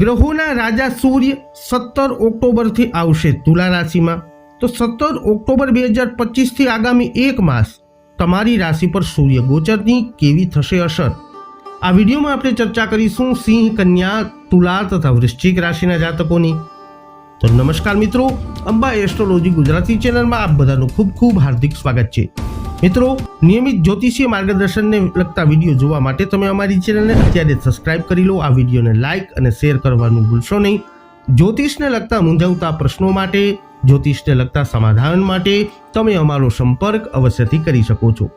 ગ્રહોના રાજા સૂર્ય સત્તર ઓક્ટોબરથી આવશે તુલા રાશિમાં. તો સત્તર ઓક્ટોબર બે હજાર પચીસથી આગામી એક માસ તમારી રાશિ પર સૂર્ય ગોચરની કેવી થશે અસર? આ વિડીયોમાં આપણે ચર્ચા કરીશું સિંહ, કન્યા, તુલા તથા વૃશ્ચિક રાશિના જાતકોની. તો નમસ્કાર મિત્રો અંબા એસ્ટ્રોલોજી ગુજરાતી ચેનલમાં આપ બધાનું ખૂબ ખૂબ હાર્દિક સ્વાગત છે. મિત્રો, નિયમિત જ્યોતિષીય માર્ગદર્શનને લગતા વીડિયો જોવા માટે તમે અમારી ચેનલને અત્યારે સબસ્ક્રાઇબ કરી લો. આ વિડીયોને લાઇક અને શેર કરવાનું ભૂલશો નહીં. જ્યોતિષને લગતા મૂંઝવતા પ્રશ્નો માટે, જ્યોતિષને લગતા સમાધાન માટે તમે અમારો સંપર્ક અવશ્યથી કરી શકો છો.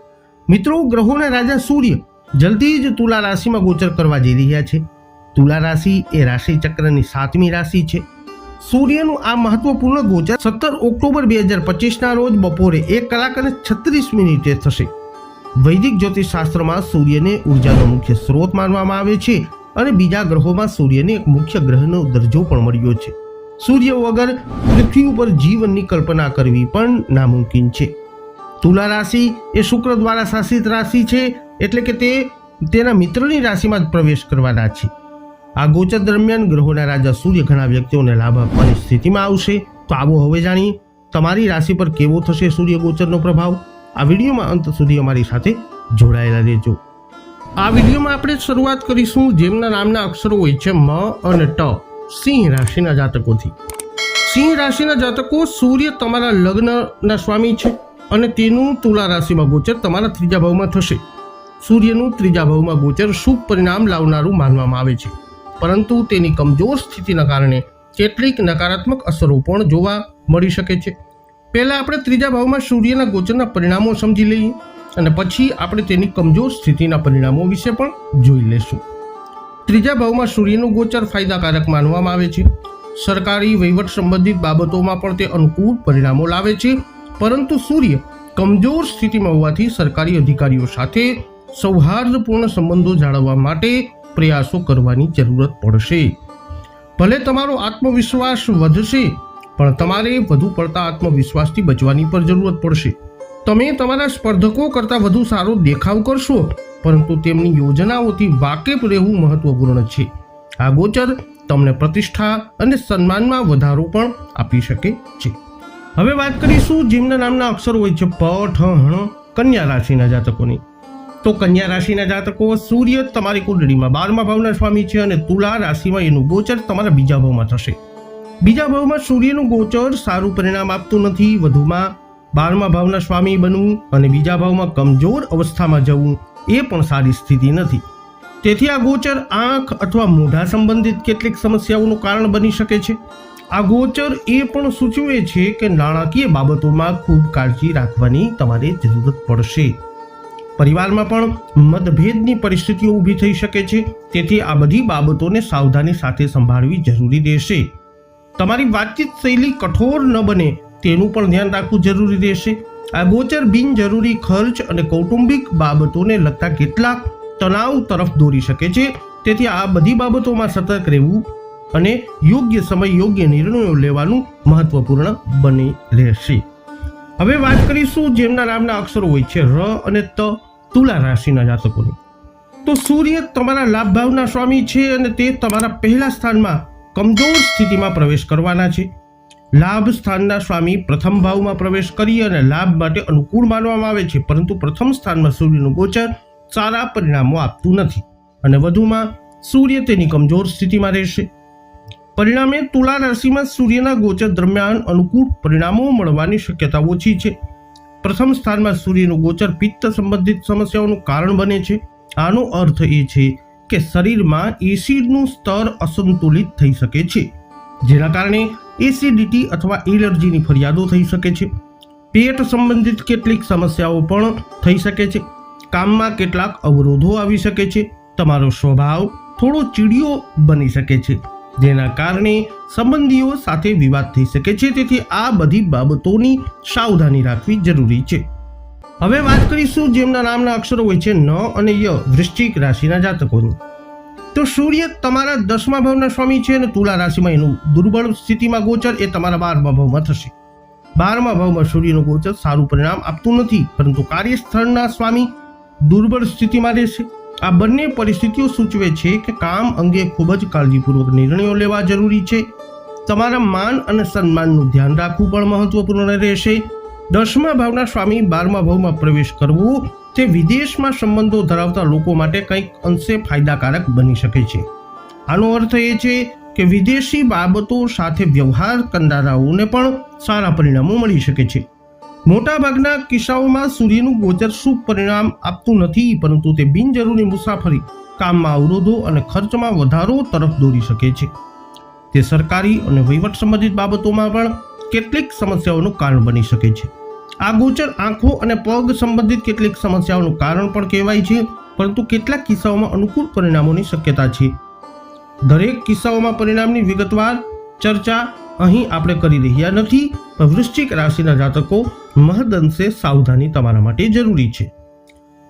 મિત્રો, ગ્રહોના રાજા સૂર્ય જલ્દી જ તુલા રાશિમાં ગોચર કરવા જઈ રહ્યા છે. તુલા રાશિ એ રાશિ ચક્રની સાતમી રાશિ છે. સૂર્યનું આ મહત્વપૂર્ણ ગોચર સત્તર ઓક્ટોબર બે હજાર પચીસના રોજ બપોરે એક કલાક અને છત્રીસ મિનિટે થશે. વૈદિક જ્યોતિષ શાસ્ત્રમાં સૂર્યને ઉર્જાનો મુખ્ય સ્ત્રોત માનવામાં આવે છે અને બીજા ગ્રહોમાં સૂર્યને એક મુખ્ય ગ્રહનો દરજ્જો પણ મળ્યો છે. સૂર્ય વગર પૃથ્વી ઉપર જીવનની કલ્પના કરવી પણ નામુમકિન છે. તુલા રાશિ એ શુક્ર દ્વારા શાસિત રાશિ છે, એટલે કે તે તેના મિત્રની રાશિમાં જ પ્રવેશ કરવાના છે. આ ગોચર દરમિયાન ગ્રહોના રાજા સૂર્ય ઘણા વ્યક્તિઓને લાભ આપવાની સ્થિતિમાં આવશે. તો આવો હવે જાણીએ, તમારી રાશિ પર કેવો થશે સૂર્ય ગોચરનો પ્રભાવ? આ વિડીયોમાં અંત સુધી અમારી સાથે જોડાયેલા રહેજો. આ વિડીયોમાં આપણે શરૂઆત કરીશું જેમના નામના અક્ષરો હોય છે મ અને ટ, સિંહ રાશિના જાતકોથી. સિંહ રાશિના જાતકો સૂર્ય તમારા લગ્નના સ્વામી છે અને તેનું તુલા રાશિમાં ગોચર તમારા ત્રીજા ભાવમાં થશે. સૂર્યનું ત્રીજા ભાવમાં ગોચર શુભ પરિણામ લાવનારું માનવામાં આવે છે. પરંતુ તેની કમજોર સ્થિતિના કારણે કેટલીક નકારાત્મક અસરો પણ જોવા મળી શકે છે. પહેલાં આપણે ત્રીજા ભાવમાં સૂર્યના ગોચરના પરિણામો સમજી લઈએ અને પછી આપણે તેની કમજોર સ્થિતિના પરિણામો વિશે પણ જોઈ લેશું ત્રીજા ભાવમાં સૂર્યનું ગોચર ફાયદાકારક માનવામાં આવે છે. સરકારી વહીવટ સંબંધિત બાબતોમાં પણ તે અનુકૂળ પરિણામો લાવે છે. પરંતુ સૂર્ય કમજોર સ્થિતિમાં હોવાથી સરકારી અધિકારીઓ સાથે સૌહાર્દપૂર્ણ સંબંધો જાળવવા માટે પ્રયાસો કરવાની જરૂરત પડશે. ભલે તમારો આત્મવિશ્વાસ વધશે, પણ તમારે વધુ પડતા આત્મવિશ્વાસથી બચવાની પણ જરૂરત પડશે. તમે તમારા સ્પર્ધકો કરતાં વધુ સારો દેખાવ કરશો, પરંતુ તેમની યોજનાઓથી વાકેફ રહેવું મહત્વપૂર્ણ છે. આ ગોચર તમને પ્રતિષ્ઠા અને સન્માનમાં વધારો પણ આપી શકે છે. હવે વાત કરીશું જીમના નામના અક્ષરો હોય છે, પ, ઠ હણ કન્યા રાશિના જાતકોની. તો કન્યા રાશિના જાતકો, સૂર્ય તમારી કુંડળીમાં બારમા ભાવના સ્વામી છે અને તુલા રાશિમાં એનું ગોચર તમારા બીજા ભાવમાં થશે. બીજા ભાવમાં સૂર્યનું ગોચર સારું પરિણામ આપતું નથી, વધુમાં બારમા ભાવના સ્વામી બનવું અને બીજા ભાવમાં કમજોર અવસ્થામાં જવું એ પણ સારી સ્થિતિ નથી. તેથી આ ગોચર આંખ અથવા મોઢા સંબંધિત કેટલીક સમસ્યાઓનું કારણ બની શકે છે. આ ગોચર એ પણ સૂચવે છે કે નાણાકીય બાબતોમાં ખૂબ કાળજી રાખવાની તમારે જરૂરત પડશે. પરિવારમાં પણ મતભેદની પરિસ્થિતિઓ ઊભી થઈ શકે છે. તેથી આ બધી બાબતોને સાવધાની સાથે સંભાળવી જરૂરી રહેશે. તમારી વાતચીત શૈલી કઠોર ન બને, તેનું પણ ધ્યાન રાખવું જરૂરી રહેશે. આ ગોચર બિનજરૂરી ખર્ચ અને કૌટુંબિક બાબતોને લગતા કેટલાક તણાવ તરફ દોરી શકે છે. તેથી આ બધી બાબતોમાં સતર્ક રહેવું અને યોગ્ય સમય યોગ્ય નિર્ણયો લેવાનું મહત્વપૂર્ણ બની રહેશે. હવે વાત કરીશું જેમના નામના અક્ષરો હોય છે ર અને ત તુલા રાશિના જાતકોની. તો સૂર્ય તમારા લાભ ભાવના સ્વામી છે અને તે તમારા પહેલા સ્થાનમાં કમજોર સ્થિતિમાં પ્રવેશ કરવાના છે. લાભ સ્થાનના સ્વામી પ્રથમ ભાવમાં પ્રવેશ કરી અને લાભ માટે અનુકૂળ માનવામાં આવે છે, પરંતુ પ્રથમ સ્થાનમાં સૂર્યનું ગોચર સારા પરિણામો આપતું નથી. અને વધુમાં સૂર્ય તેની કમજોર સ્થિતિમાં રહેશે. પરિણામે તુલા રાશિમાં સૂર્યના ગોચર દરમિયાન અનુકૂળ પરિણામો મળવાની શક્યતા ઓછી છે. પ્રથમ સ્થાનમાં સૂર્યનું ગોચર પિત્ત સંબંધિત સમસ્યાઓનું કારણ બને છે. આનો અર્થ એ છે કે શરીરમાં એસિડનું સ્તર અસંતુલિત થઈ શકે છે, જેના કારણે એસિડિટી અથવા એલર્જીની ફરિયાદો થઈ શકે છે. પેટ સંબંધિત કેટલીક સમસ્યાઓ પણ થઈ શકે છે. કામમાં કેટલાક અવરોધો આવી શકે છે. તમારો સ્વભાવ થોડો ચીડિયો બની શકે છે. જેના કારણે સંબંધીઓ સાથે વિવાદ થઈ શકે છે. તેથી આ બધી બાબતોની સાવધાની રાખવી જરૂરી છે. હવે વાત કરીશું જેમના નામના અક્ષરો હોય છે. ન અને ય, વૃશ્ચિક રાશિના જાતકોની. તો સૂર્ય તમારા દસમા ભાવના સ્વામી છે અને તુલા રાશિમાં એનું દુર્બળ સ્થિતિમાં ગોચર એ તમારા બારમા ભાવમાં થશે. બારમા ભાવમાં સૂર્યનું ગોચર સારું પરિણામ આપતું નથી, પરંતુ કાર્યસ્થળના સ્વામી દુર્બળ સ્થિતિમાં રહેશે. આ બંને પરિસ્થિતિઓ સૂચવે છે કે કામ અંગે ખૂબ જ કાળજીપૂર્વક નિર્ણયો લેવા જરૂરી છે. તમારા માન અને સન્માનનું ધ્યાન રાખવું પણ મહત્વપૂર્ણ રહેશે. દસમા ભાવના સ્વામી બારમા ભાવમાં પ્રવેશ કરવો તે વિદેશમાં સંબંધો ધરાવતા લોકો માટે કંઈક અંશે ફાયદાકારક બની શકે છે. આનો અર્થ એ છે કે વિદેશી બાબતો સાથે વ્યવહાર કરનારાઓને પણ સારા પરિણામો મળી શકે છે. મોટાભાગના કિસ્સાઓમાં સૂર્યનું ગોચર શુભ પરિણામ આપતું નથી, પરંતુ તે બિનજરૂરી મુસાફરી, કામમાં અવરોધો અને ખર્ચમાં વધારો તરફ દોરી શકે છે. તે સરકારી અને વહીવટ સંબંધિત બાબતોમાં પણ કેટલીક સમસ્યાઓનું કારણ બની શકે છે. આ ગોચર આંખો અને પગ સંબંધિત કેટલીક સમસ્યાઓનું કારણ પણ કહેવાય છે, પરંતુ કેટલાક કિસ્સાઓમાં અનુકૂળ પરિણામોની શક્યતા છે. દરેક કિસ્સાઓમાં પરિણામની વિગતવાર ચર્ચા અહીં આપણે કરી રહ્યા નથી, પણ વૃશ્ચિક રાશિના જાતકો મહદઅંશે સાવધાની તમારા માટે જરૂરી છે.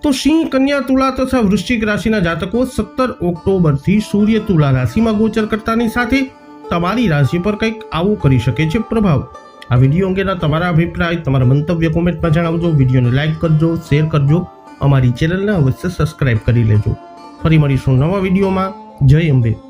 તો સિંહ, કન્યા, તુલા તથા વૃશ્ચિક રાશિના જાતકો સત્તર ઓક્ટોબરથી સૂર્ય તુલા રાશિમાં ગોચર કરતાની સાથે તમારી રાશિ પર કંઈક આવું કરી શકે છે પ્રભાવ. આ વીડિયો અંગેના તમારા અભિપ્રાય, તમારા મંતવ્ય કોમેન્ટમાં જણાવજો, વિડીયોને લાઇક કરજો, શેર કરજો, અમારી ચેનલને અવશ્ય સબસ્ક્રાઇબ કરી લેજો. ફરી મળીશું નવા વિડીયોમાં. જય અંબે.